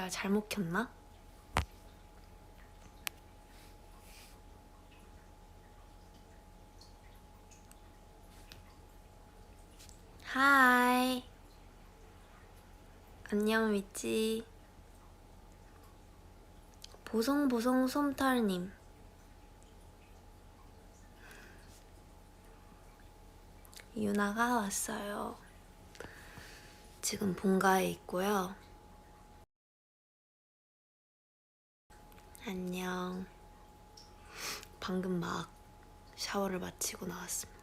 내가 잘못 켰나? 하이. 안녕, 미찌. 보송보송 솜털님. 유나가 왔어요. 지금 본가에 있고요. 안녕. 방금 막 샤워를 마치고 나왔습니다.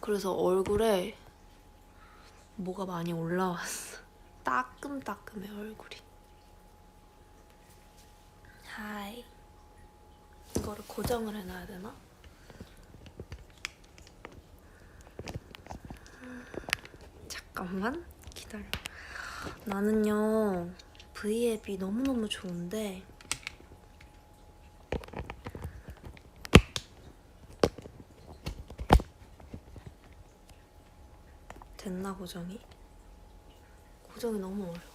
그래서 얼굴에 뭐가 많이 올라왔어. 따끔따끔해, 얼굴이. 하이. 이거를 고정을 해놔야 되나? 잠깐만 기다려. 나는요 V 앱이 너무 너무 좋은데 됐나 고정이? 고정이 너무 어려워.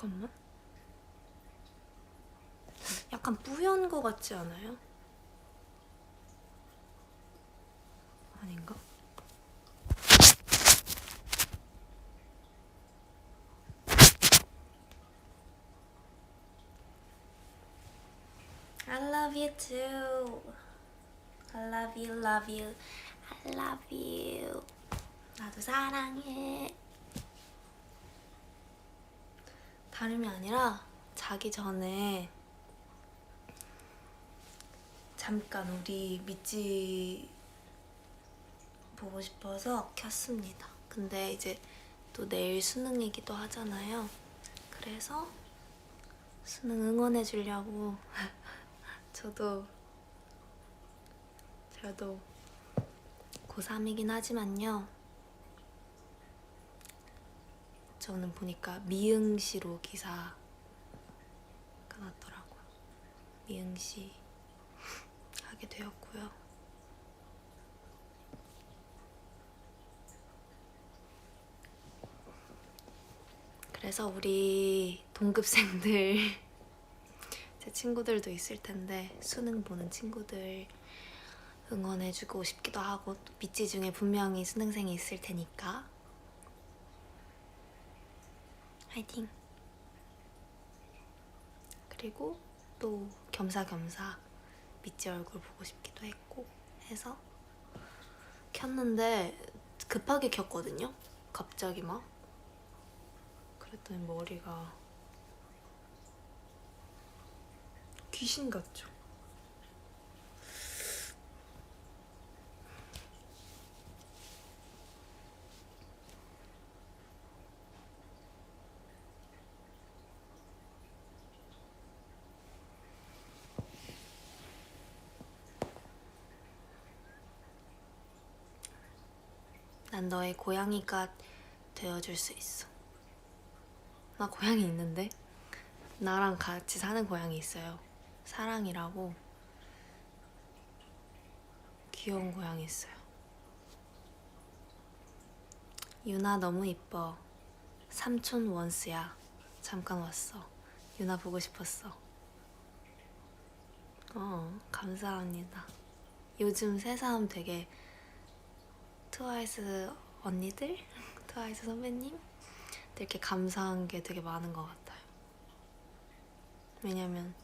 잠깐만. 약간 거 같지 않아요? 아닌가? 나도 사랑해. 다름이 아니라 자기 전에 잠깐 우리 미찌 보고 싶어서 켰습니다. 근데 이제 또 내일 수능이기도 하잖아요. 그래서 수능 응원해 주려고 저도 저도 고3이긴 하지만요. 저는 보니까 미응시로 기사가 났더라고요. 미응시 하게 되었고요. 그래서 우리 동급생들 제 친구들도 있을 텐데 수능 보는 친구들 응원해주고 싶기도 하고 또 미찌 중에 분명히 수능생이 있을 테니까 화이팅! 그리고 또 겸사겸사 미찌 얼굴 보고 싶기도 했고 해서 켰는데 급하게 켰거든요. 갑자기 막 그랬더니 머리가 귀신 같죠. 너의 고양이가 되어줄 수 있어. 나 고양이 있는데? 나랑 같이 사는 고양이 있어요. 사랑이라고. 귀여운 고양이 있어요. 유나 너무 이뻐. 삼촌 원스야. 잠깐 왔어. 유나 보고 싶었어. 어, 감사합니다. 요즘 새삼 되게 트와이스 언니들, 트와이스 선배님 이렇게 감사한 게 되게 많은 것 같아요. 왜냐면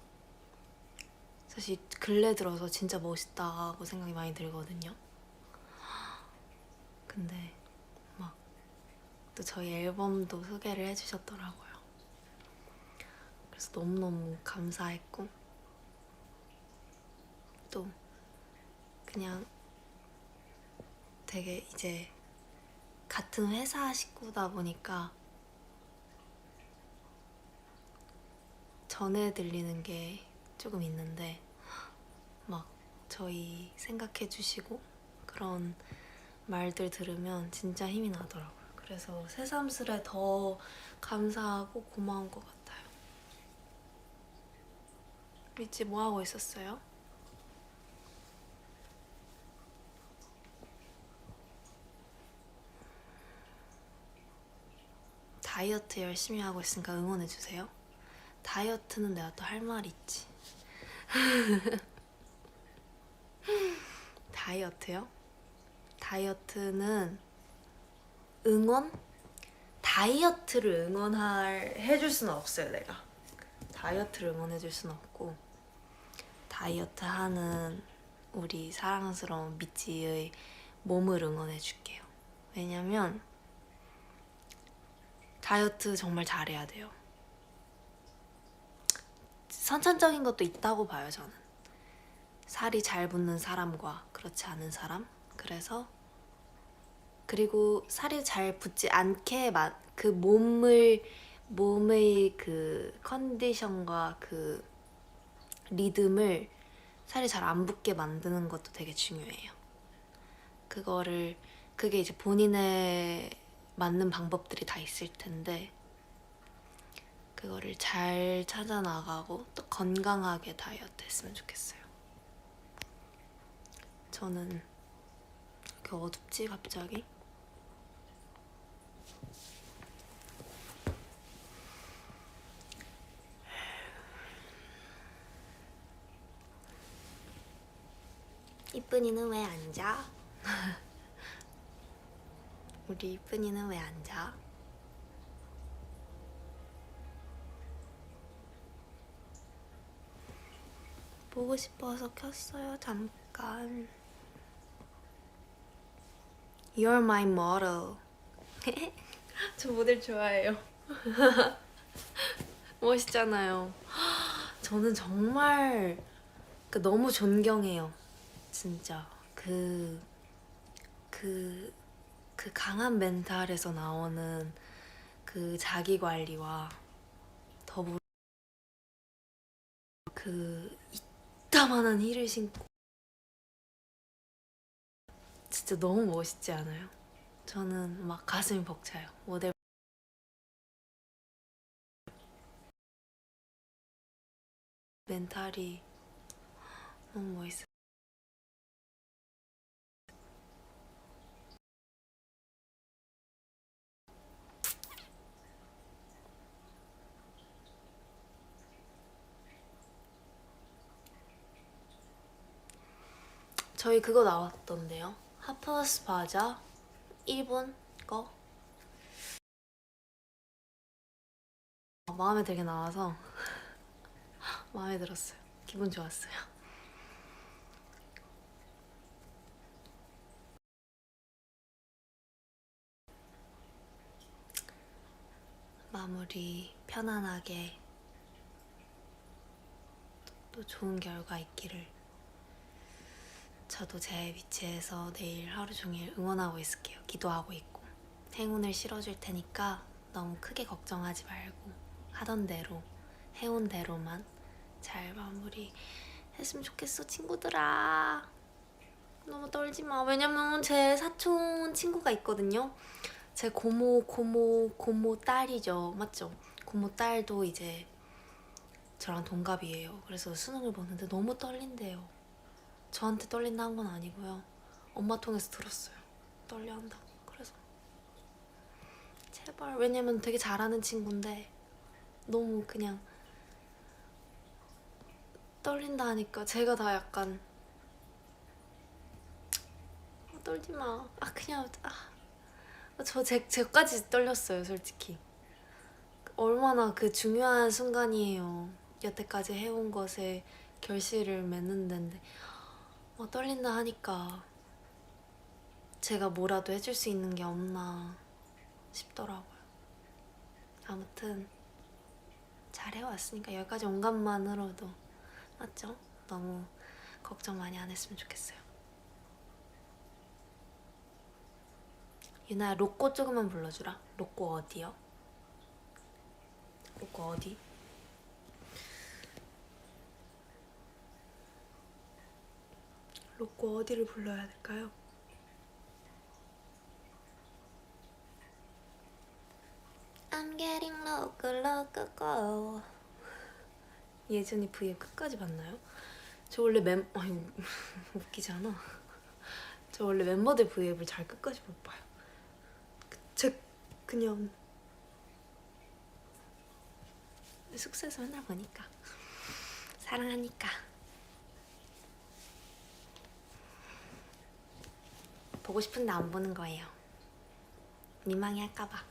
사실 근래 들어서 진짜 멋있다고 생각이 많이 들거든요. 근데 막 또 저희 앨범도 소개를 해주셨더라고요. 그래서 너무너무 감사했고 또 그냥 되게 이제 같은 회사 식구다 보니까 전해 들리는 게 조금 있는데 막 저희 생각해 주시고 그런 말들 들으면 진짜 힘이 나더라고요. 그래서 새삼스레 더 감사하고 고마운 것 같아요. 미찌 뭐 하고 있었어요? 다이어트 열심히 하고 있으니까 응원해 주세요. 다이어트는 내가 또 할말 있지. 다이어트요? 다이어트는 응원? 다이어트를 응원할 해줄 수는 없어요 내가 다이어트를 응원해줄 수는 없고 다이어트 하는 우리 사랑스러운 미찌의 몸을 응원해줄게요 왜냐면 다이어트 정말 잘해야 돼요. 선천적인 것도 있다고 봐요 저는. 살이 잘 붙는 사람과 그렇지 않은 사람. 그래서 그리고 살이 잘 붙지 않게 마- 그 몸을 몸의 그 컨디션과 그 리듬을 살이 잘 안 붙게 만드는 것도 되게 중요해요. 그거를 그게 이제 본인의 맞는 방법들이 다 있을 텐데 그거를 잘 찾아 나가고 또 건강하게 다이어트 했으면 좋겠어요. 저는 이렇게 어둡지 갑자기? 이쁜이는 왜안 자? 우리 이쁜이는 왜 안 자? 보고 싶어서 켰어요 잠깐. You're my model. 저 모델 좋아해요. 멋있잖아요. 저는 정말 그 너무 존경해요 진짜. 그, 그, 그 강한 멘탈에서 나오는 그 자기 관리와 더불어 그 이따만한 힐을 신고 진짜 너무 멋있지 않아요? 저는 막 가슴이 벅차요. 모델 멘탈이 너무 멋있어. 저희 그거 나왔던데요. 하프스 바자 일본 거 마음에 들게 나와서 마음에 들었어요. 기분 좋았어요. 마무리 편안하게 또 좋은 결과 있기를 저도 제 위치에서 내일 하루 종일 응원하고 있을게요. 기도하고 있고. 행운을 실어줄 테니까 너무 크게 걱정하지 말고 하던 대로 해온 대로만 잘 마무리 했으면 좋겠어, 친구들아. 너무 떨지 마. 왜냐면 제 사촌 친구가 있거든요. 제 고모, 고모, 고모 딸이죠. 맞죠? 고모 딸도 이제 저랑 동갑이에요. 그래서 수능을 보는데 너무 떨린대요. 저한테 떨린다 한 건 아니고요. 엄마 통해서 들었어요. 떨려 한다고. 그래서 제발 왜냐면 되게 잘하는 친구인데 너무 그냥 떨린다 하니까 제가 다 약간 아, 떨지 마. 아 그냥 아, 저 제 제까지 떨렸어요, 솔직히. 얼마나 그 중요한 순간이에요. 여태까지 해온 것에 결실을 맺는 데인데 어, 떨린다 하니까 제가 뭐라도 해줄 수 있는 게 없나 싶더라고요. 아무튼 잘 해왔으니까 여기까지 온 것만으로도 맞죠? 너무 걱정 많이 안 했으면 좋겠어요. 유나야 로꼬 조금만 불러주라. 로꼬 어디요? 로꼬 어디? 로꼬 어디를 불러야 될까요? 예전이 V의 끝까지 봤나요? 저 원래 멤... 아니 웃기지 않아? 저 원래 멤버들 V앱을 잘 끝까지 못 봐요 제 그냥 숙소에서 맨날 보니까 사랑하니까 보고 싶은데 안 보는 거예요. 민망해 할까봐.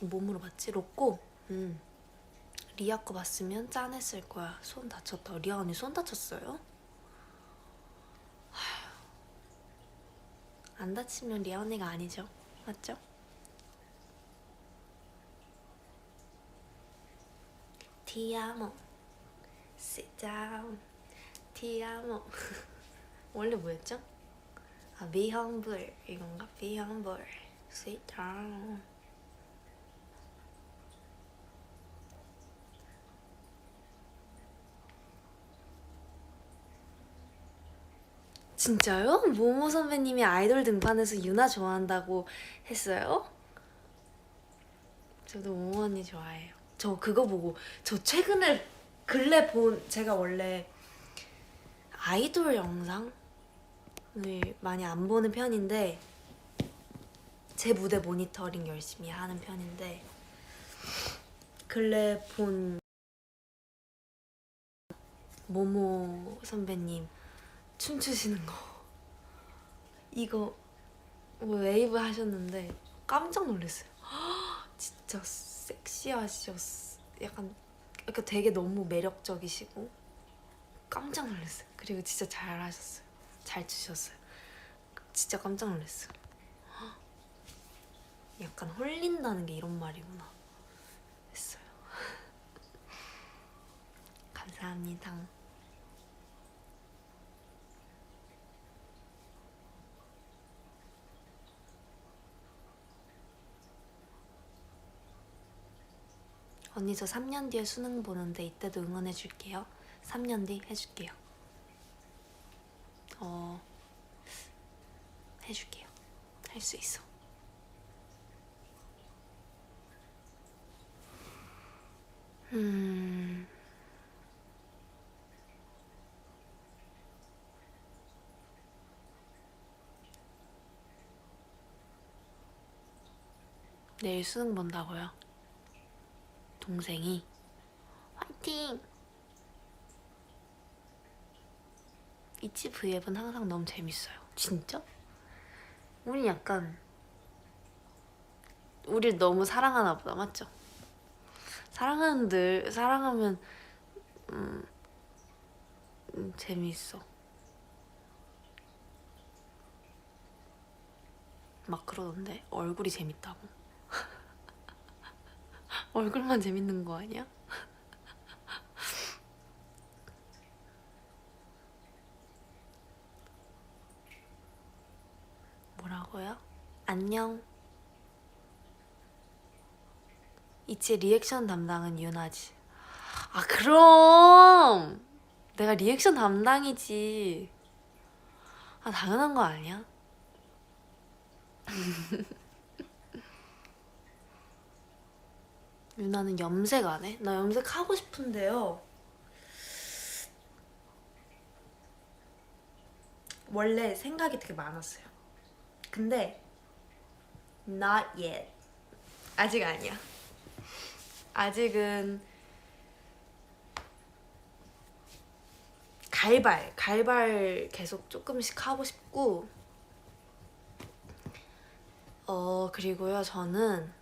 뭐 물어봤지? 로꼬? 음. 리아 거 봤으면 짠했을 거야. 손 다쳤다. 리아 언니 손 다쳤어요? 안 다치면 리아 언니가 아니죠. 맞죠? 티아모 sit down 티아모 원래 뭐였죠? 아 be humble 이건가? be humble sit down 진짜요? 모모 선배님이 아이돌 등판에서 유나 좋아한다고 했어요? 저도 모모 언니 좋아해요. 저 그거 보고 저 최근에 근래 본 제가 원래 아이돌 영상을 많이 안 보는 편인데 제 무대 모니터링 열심히 하는 편인데 근래 본 모모 선배님 춤추시는 거 이거 뭐 웨이브 하셨는데 깜짝 놀랐어요. 진짜 섹시하셨어. 약간 그러니까 되게 너무 매력적이시고 깜짝 놀랐어요. 그리고 진짜 잘하셨어요. 잘 추셨어요. 진짜 깜짝 놀랐어요. 약간 홀린다는 게 이런 말이구나 했어요. 감사합니다. 언니 저 3년 뒤에 수능 보는데 이때도 응원해 줄게요. 3년 뒤 해줄게요. 어 해줄게요. 할 수 있어. 음. 내일 수능 본다고요? 동생이 화이팅! 이치 브이앱은 항상 너무 재밌어요. 진짜? 우리 약간 우리를 너무 사랑하나 보다 맞죠? 사랑하는들 사랑하면 음, 음 재밌어. 막 그러던데 얼굴이 재밌다고. 얼굴만 재밌는 거 아니야? 뭐라고요? 안녕. 이치 리액션 담당은 유나지. 아 그럼 내가 리액션 담당이지. 아 당연한 거 아니야? 유나는 염색 안 해? 나 염색 하고 싶은데요. 원래 생각이 되게 많았어요. 근데 not yet. 아직 아니야. 아직은 갈발, 갈발 계속 조금씩 하고 싶고 어 그리고요 저는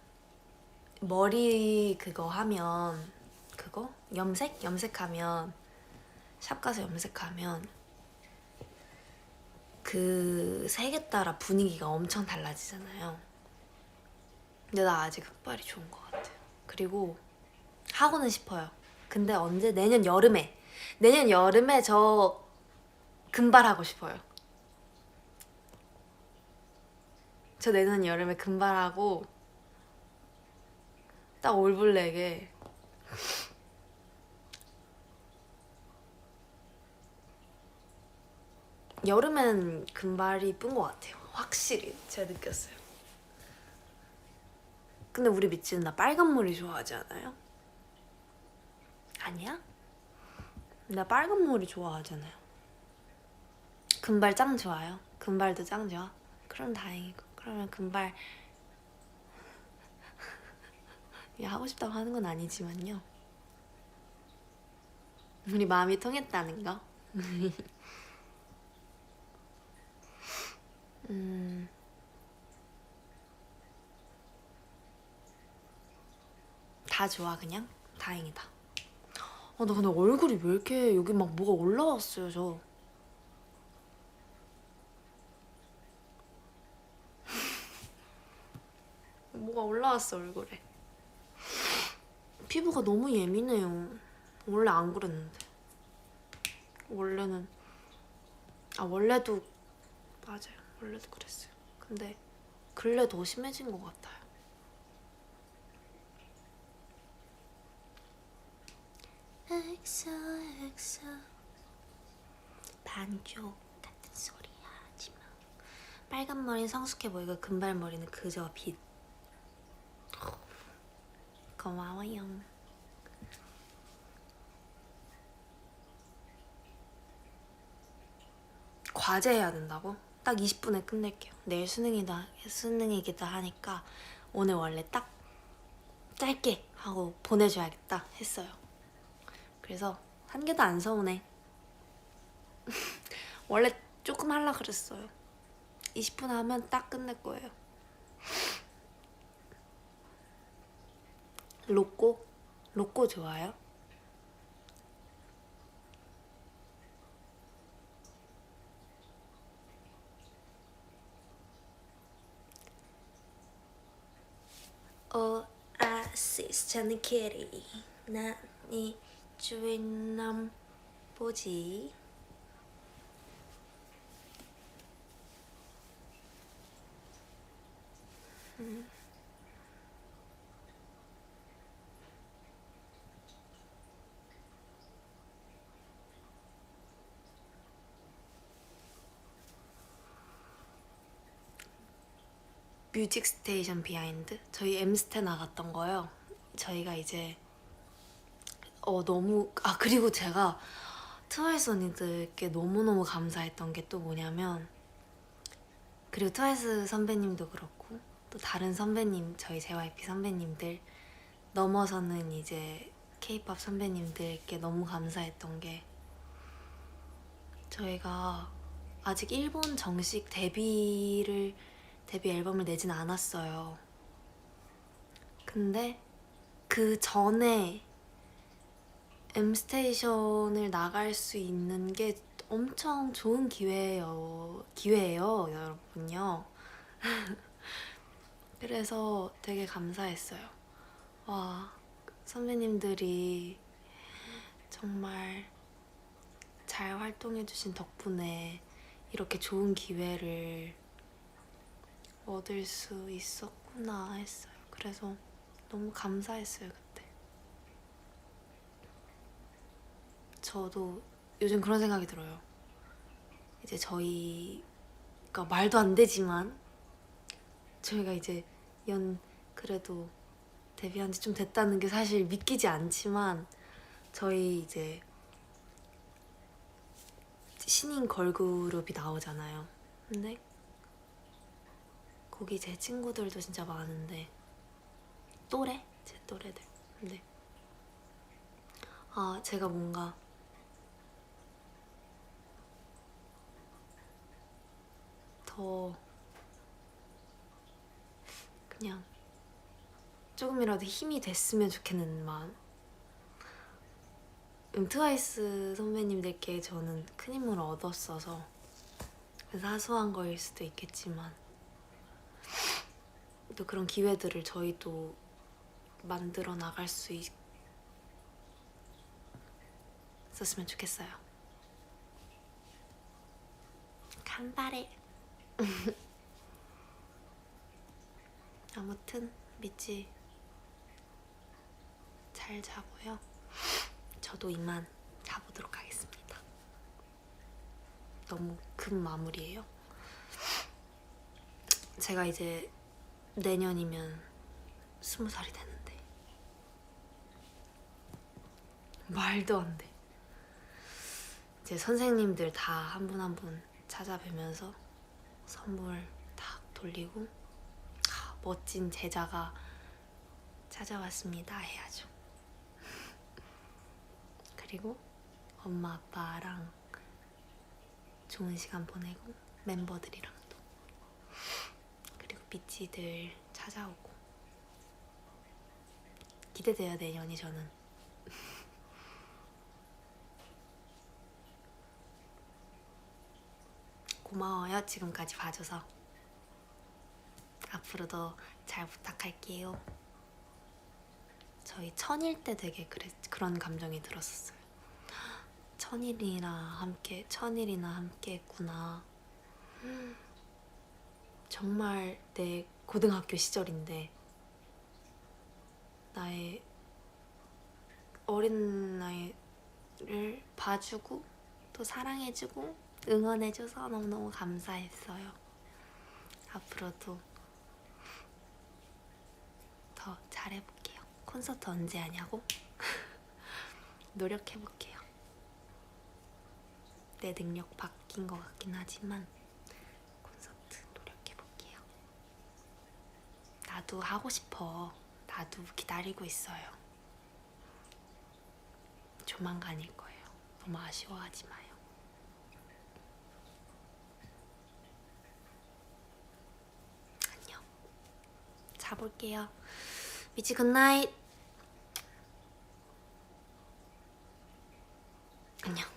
머리 그거 하면 그거 염색 염색하면 샵 가서 염색하면 그 색에 따라 분위기가 엄청 달라지잖아요. 근데 나 아직 흑발이 좋은 것 같아요. 그리고 하고는 싶어요. 근데 언제 내년 여름에 내년 여름에 저 금발하고 싶어요. 저 내년 여름에 금발하고 딱 올블랙에 여름엔 금발이 이쁜 것 같아요. 확실히 제가 느꼈어요. 근데 우리 미치는 나 빨간 머리 좋아하지 않아요? 아니야? 나 빨간 머리 좋아하잖아요. 금발 짱 좋아요. 금발도 짱 좋아. 그럼 다행이고. 그러면 금발 야, 하고 싶다고 하는 건 아니지만요. 우리 마음이 통했다는 거. 음. 다 좋아 그냥 다행이다. 아, 나 근데 얼굴이 왜 이렇게 여기 막 뭐가 올라왔어요 저. 뭐가 올라왔어 얼굴에. 피부가 너무 예민해요. 원래 안 그랬는데. 원래는 아 원래도 맞아요. 원래도 그랬어요. 근데 근래 더 심해진 것 같아요. 엑소 엑소 반쪽 같은 소리 하지 마. 빨간 머리는 성숙해 보이고 금발 머리는 그저 빛. 고마워요. 과제 해야 된다고? 딱 20분에 끝낼게요. 내일 수능이다 수능이기도 하니까 오늘 원래 딱 짧게 하고 보내줘야겠다 했어요. 그래서 한 개도 안 서운해. 원래 조금 하려 그랬어요. 20분 하면 딱 끝낼 거예요. 로꼬? 로꼬 좋아요? 오아시스 저는 캐리 난이 주인남 보지 뮤직 스테이션 비하인드 저희 엠스테 나갔던 거요. 저희가 이제 어 너무 아 그리고 제가 트와이스 언니들께 너무너무 감사했던 게 또 뭐냐면 그리고 트와이스 선배님도 그렇고 또 다른 선배님 저희 JYP 선배님들 넘어서는 이제 K-pop 선배님들께 너무 감사했던 게 저희가 아직 일본 정식 데뷔를 데뷔 앨범을 내진 않았어요. 근데 그 전에 엠스테이션을 나갈 수 있는 게 엄청 좋은 기회예요. 기회예요, 여러분요. 그래서 되게 감사했어요. 와, 선배님들이 정말 잘 활동해주신 덕분에 이렇게 좋은 기회를 얻을 수 있었구나 했어요. 그래서 너무 감사했어요, 그때. 저도 요즘 그런 생각이 들어요. 이제 저희 가 말도 안 되지만 저희가 이제 연 그래도 데뷔한 지 좀 됐다는 게 사실 믿기지 않지만 저희 이제 신인 걸그룹이 나오잖아요. 근데 거기 제 친구들도 진짜 많은데 또래? 제 또래들. 근데 아 제가 뭔가 더 그냥 조금이라도 힘이 됐으면 좋겠는 마음. 음, 트와이스 선배님들께 저는 큰 힘을 얻었어서 사소한 거일 수도 있겠지만 또 그런 기회들을 저희도 만들어 나갈 수 있... 있었으면 좋겠어요. 간발해. 아무튼 미치 잘 자고요. 저도 이만 자보도록 하겠습니다. 너무 급 마무리예요. 제가 이제 내년이면 스무 살이 되는데 말도 안 돼. 이제 선생님들 다 한 분 한 분 찾아뵈면서 선물 딱 돌리고 아, 멋진 제자가 찾아왔습니다 해야죠. 그리고 엄마 아빠랑 좋은 시간 보내고 멤버들이랑 도 그리고 비치들 찾아오고. 기대돼요 내년이 저는. 고마워요 지금까지 봐줘서. 앞으로도 잘 부탁할게요. 저희 천일 때 되게 그랬, 그런 감정이 들었었어요. 천일이나 함께 천일이나 함께 했구나 정말 내 고등학교 시절인데 나의 어린 나이를 봐주고 또 사랑해주고 응원해줘서 너무너무 감사했어요. 앞으로도 더 잘해볼게요. 콘서트 언제 하냐고? 노력해볼게요. 내 능력 바뀐 것 같긴 하지만 콘서트 노력해볼게요. 나도 하고 싶어. 나도 기다리고 있어요. 조만간일 거예요. 너무 아쉬워하지 마요. 안녕. 자볼게요. 미치 굿나잇. 안녕.